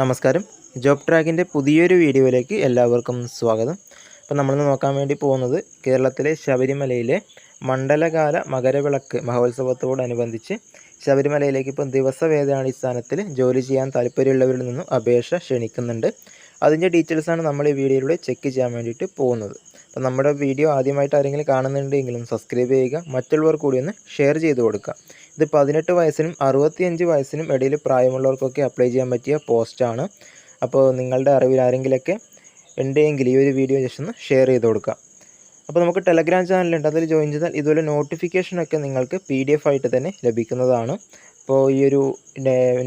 നമസ്കാരം. ജോബ് ട്രാക്കിന്റെ പുതിയൊരു വീഡിയോയിലേക്ക് എല്ലാവർക്കും സ്വാഗതം. അപ്പോൾ നമ്മളിന്ന് നോക്കാൻ വേണ്ടി പോകുന്നത് കേരളത്തിലെ ശബരിമലയിലെ മണ്ഡലകാല മകരവിളക്ക് മഹോത്സവത്തോടനുബന്ധിച്ച് ശബരിമലയിലേക്ക് ഇപ്പം ദിവസവേദാടിസ്ഥാനത്തിൽ ജോലി ചെയ്യാൻ താല്പര്യമുള്ളവരിൽ നിന്നും അപേക്ഷ ക്ഷണിക്കുന്നുണ്ട്. അതിന്റെ ഡീറ്റെയിൽസാണ് നമ്മൾ ഈ വീഡിയോയിലൂടെ ചെക്ക് ചെയ്യാൻ വേണ്ടിയിട്ട് പോകുന്നത്. അപ്പോൾ നമ്മുടെ വീഡിയോ ആദ്യമായിട്ട് ആരെങ്കിലും കാണുന്നുണ്ടെങ്കിലും സബ്സ്ക്രൈബ് ചെയ്യുക മറ്റുള്ളവർ കൂടി ഒന്ന് ഷെയർ ചെയ്ത് കൊടുക്കുക. ഇത് പതിനെട്ട് വയസ്സിനും അറുപത്തിയഞ്ച് വയസ്സിനും ഇടയിൽ പ്രായമുള്ളവർക്കൊക്കെ അപ്ലൈ ചെയ്യാൻ പറ്റിയ പോസ്റ്റാണ് അപ്പോൾ നിങ്ങളുടെ അറിവിൽ ആരെങ്കിലൊക്കെ ഉണ്ടെങ്കിൽ ഈ ഒരു വീഡിയോ ജസ്റ്റ് ഒന്ന് ഷെയർ ചെയ്ത് കൊടുക്കുക. അപ്പോൾ നമുക്ക് ടെലഗ്രാം ചാനലുണ്ട് അതിൽ ജോയിൻ ചെയ്താൽ ഇതുപോലെ നോട്ടിഫിക്കേഷനൊക്കെ നിങ്ങൾക്ക് പി ഡി എഫ് ആയിട്ട് തന്നെ ലഭിക്കുന്നതാണ്. അപ്പോൾ ഈ ഒരു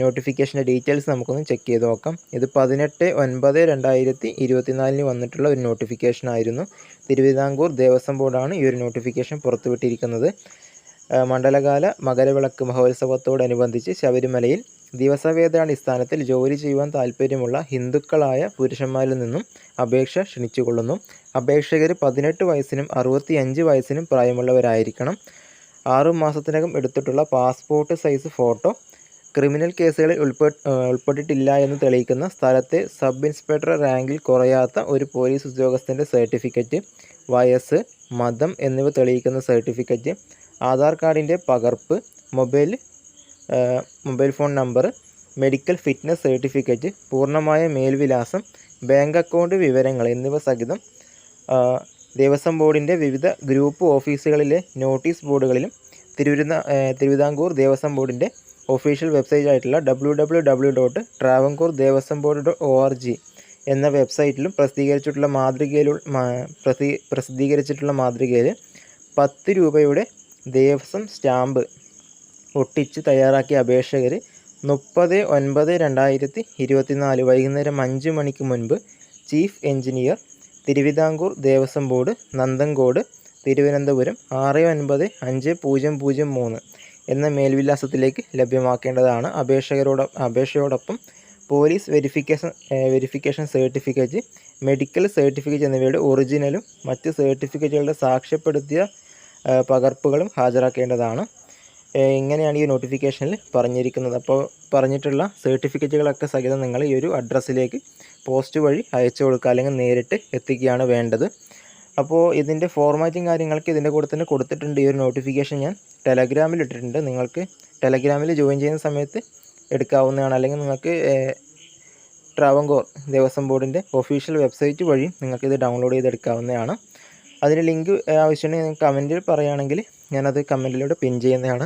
നോട്ടിഫിക്കേഷന്റെ ഡീറ്റെയിൽസ് നമുക്കൊന്ന് ചെക്ക് ചെയ്ത് നോക്കാം. ഇത് പതിനെട്ട് ഒൻപത് രണ്ടായിരത്തി ഇരുപത്തിനാലിന് വന്നിട്ടുള്ള ഒരു നോട്ടിഫിക്കേഷൻ ആയിരുന്നു. തിരുവിതാംകൂർ ദേവസ്വം ബോർഡാണ് ഈ ഒരു നോട്ടിഫിക്കേഷൻ പുറത്തുവിട്ടിരിക്കുന്നത്. മണ്ഡലകാല മകരവിളക്ക് മഹോത്സവത്തോടനുബന്ധിച്ച് ശബരിമലയിൽ ദിവസവേതനാടിസ്ഥാനത്തിൽ ജോലി ചെയ്യുവാൻ താല്പര്യമുള്ള ഹിന്ദുക്കളായ പുരുഷന്മാരിൽ നിന്നും അപേക്ഷ ക്ഷണിച്ചുകൊള്ളുന്നു. അപേക്ഷകർ പതിനെട്ട് വയസ്സിനും അറുപത്തിയഞ്ച് വയസ്സിനും പ്രായമുള്ളവരായിരിക്കണം. ആറു മാസത്തിനകം എടുത്തിട്ടുള്ള പാസ്പോർട്ട് സൈസ് ഫോട്ടോ ക്രിമിനൽ കേസുകളിൽ ഉൾപ്പെ ഉൾപ്പെട്ടിട്ടില്ല എന്ന് തെളിയിക്കുന്ന സ്ഥലത്തെ സബ് ഇൻസ്പെക്ടർ റാങ്കിൽ കുറയാത്ത ഒരു പോലീസ് ഉദ്യോഗസ്ഥന്റെ സർട്ടിഫിക്കറ്റ് വയസ്സ് മതം എന്നിവ തെളിയിക്കുന്ന സർട്ടിഫിക്കറ്റ് ആധാർ കാർഡിന്റെ പകർപ്പ് mobile mobile phone number medical fitness certificate പൂർണമായ മേൽവിലാസം ബാങ്ക് അക്കൗണ്ട് വിവരങ്ങൾ എന്നിവ സഹിതം ദേവസ്വം ബോർഡിന്റെ വിവിധ ഗ്രൂപ്പ് ഓഫീസുകളിലെ നോട്ടീസ് ബോർഡുകളിലും തിരുവിരുന്ന തിരുവിതാംകൂർ ദേവസ്വം ബോർഡിന്റെ ഒഫീഷ്യൽ വെബ്സൈറ്റ് ആയിട്ടുള്ള W W W dot Travancore Devaswom board dot O R G എന്ന വെബ്സൈറ്റിലും പ്രസിദ്ധീകരിച്ചിട്ടുള്ള മാതൃകയിലുള്ള പ്രസിദ്ധീകരിച്ചിട്ടുള്ള മാതൃകയിൽ പത്ത് രൂപയുടെ ദേവസ്വം സ്റ്റാമ്പ് ഒട്ടിച്ച് തയ്യാറാക്കിയ അപേക്ഷകർ മുപ്പത് ഒൻപത് രണ്ടായിരത്തി ഇരുപത്തിനാല് വൈകുന്നേരം അഞ്ച് മണിക്ക് മുൻപ് chief engineer Thiruvithamkoor Devaswom board Nanthancode Thiruvananthapuram ആറ് ഒൻപത് അഞ്ച് പൂജ്യം പൂജ്യം മൂന്ന് എന്ന മേൽവിലാസത്തിലേക്ക് ലഭ്യമാക്കേണ്ടതാണ്. അപേക്ഷകരോട് അപേക്ഷയോടൊപ്പം police verification verification certificate medical certificate എന്നിവയുടെ ഒറിജിനലും മറ്റ് സർട്ടിഫിക്കറ്റുകളുടെ സാക്ഷ്യപ്പെടുത്തിയ പകർപ്പുകളും ഹാജരാക്കേണ്ടതാണ്. ഇങ്ങനെയാണ് ഈ നോട്ടിഫിക്കേഷനിൽ പറഞ്ഞിരിക്കുന്നത്. അപ്പോൾ പറഞ്ഞിട്ടുള്ള സർട്ടിഫിക്കറ്റുകളൊക്കെ സഹിതം നിങ്ങൾ ഈ ഒരു അഡ്രസ്സിലേക്ക് പോസ്റ്റ് വഴി അയച്ചു കൊടുക്കുക അല്ലെങ്കിൽ നേരിട്ട് എത്തിക്കുകയാണ് വേണ്ടത്. അപ്പോൾ ഇതിന്റെ ഫോർമാറ്റും കാര്യങ്ങൾക്ക് ഇതിന്റെ കൂടെ തന്നെ കൊടുത്തിട്ടുണ്ട്. ഈ ഒരു നോട്ടിഫിക്കേഷൻ ഞാൻ ടെലഗ്രാമിൽ ഇട്ടിട്ടുണ്ട്. നിങ്ങൾക്ക് ടെലഗ്രാമിൽ ജോയിൻ ചെയ്യുന്ന സമയത്ത് എടുക്കാവുന്നതാണ്. അല്ലെങ്കിൽ നിങ്ങൾക്ക് ട്രാവങ്കോർ ദേവസ്വം ബോർഡിന്റെ ഒഫീഷ്യൽ വെബ്സൈറ്റ് വഴി നിങ്ങൾക്കിത് ഡൗൺലോഡ് ചെയ്തെടുക്കാവുന്നതാണ്. അതിന് ലിങ്ക് ആവശ്യമുണ്ടെങ്കിൽ കമന്റിൽ പറയുകയാണെങ്കിൽ ഞാനത് കമന്റിലൂടെ പിൻ ചെയ്യുന്നതാണ്.